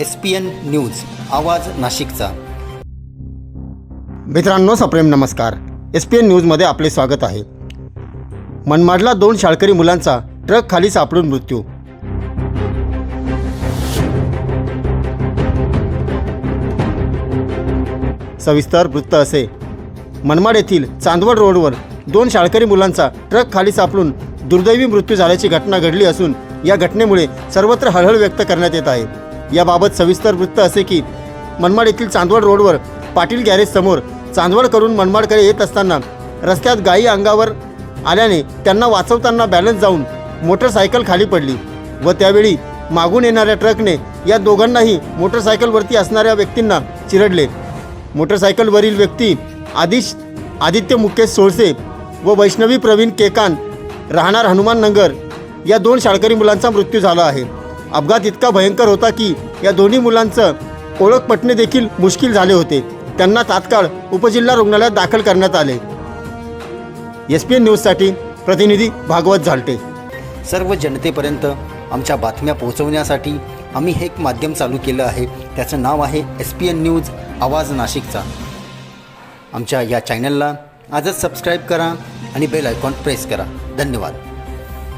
S P N news आवाज नाशिकचा. मित्रांनो सप्रेम नमस्कार. एस पी एन न्यूजमध्ये आपले स्वागत आहे. मनमाडला दोन शाळकरी मुलांचा ट्रक खाली सापडून मृत्यू. सविस्तर वृत्त असे. मनमाड येथील चांदवड रोडवर दोन शाळकरी मुलांचा ट्रक खाली सापडून दुर्दैवी मृत्यू झाल्याची घटना घडली असून या घटनेमुळे सर्वत्र हळहळ व्यक्त करण्यात येत आहे. याबाबत सविस्तर वृत्त असे की मनमाड येथील चांदवड रोडवर पाटील गॅरेज समोर चांदवड करून मनमाडकडे येत असताना रस्त्यात गायी अंगावर आल्याने त्यांना वाचवताना बॅलन्स जाऊन मोटरसायकल खाली पडली व त्यावेळी मागून येणाऱ्या ट्रकने या दोघांनाही मोटरसायकलवरती असणाऱ्या व्यक्तींना चिरडले. मोटरसायकलवरील व्यक्ती आदिश आदित्य मुकेश सोळसे व वैष्णवी प्रवीण केकान राहणार हनुमान नगर या दोन शाळकरी मुलांचा मृत्यू झाला आहे. अपघात इतका भयंकर होता की या दोन्ही मुलांचं ओळख पटणे देखील मुश्किल झाले होते. त्यांना तात्काळ उपजिल्हा रुग्णालयात दाखल करण्यात आले. एस पी एन न्यूजसाठी प्रतिनिधी भागवत झालटे. सर्व जनतेपर्यंत आमच्या बातम्या पोहोचवण्यासाठी आम्ही हे एक माध्यम चालू केलं आहे. त्याचं नाव आहे एस पी एन न्यूज आवाज नाशिकचा. आमच्या या चॅनलला आजच सबस्क्राईब करा आणि बेल आयकॉन प्रेस करा. धन्यवाद.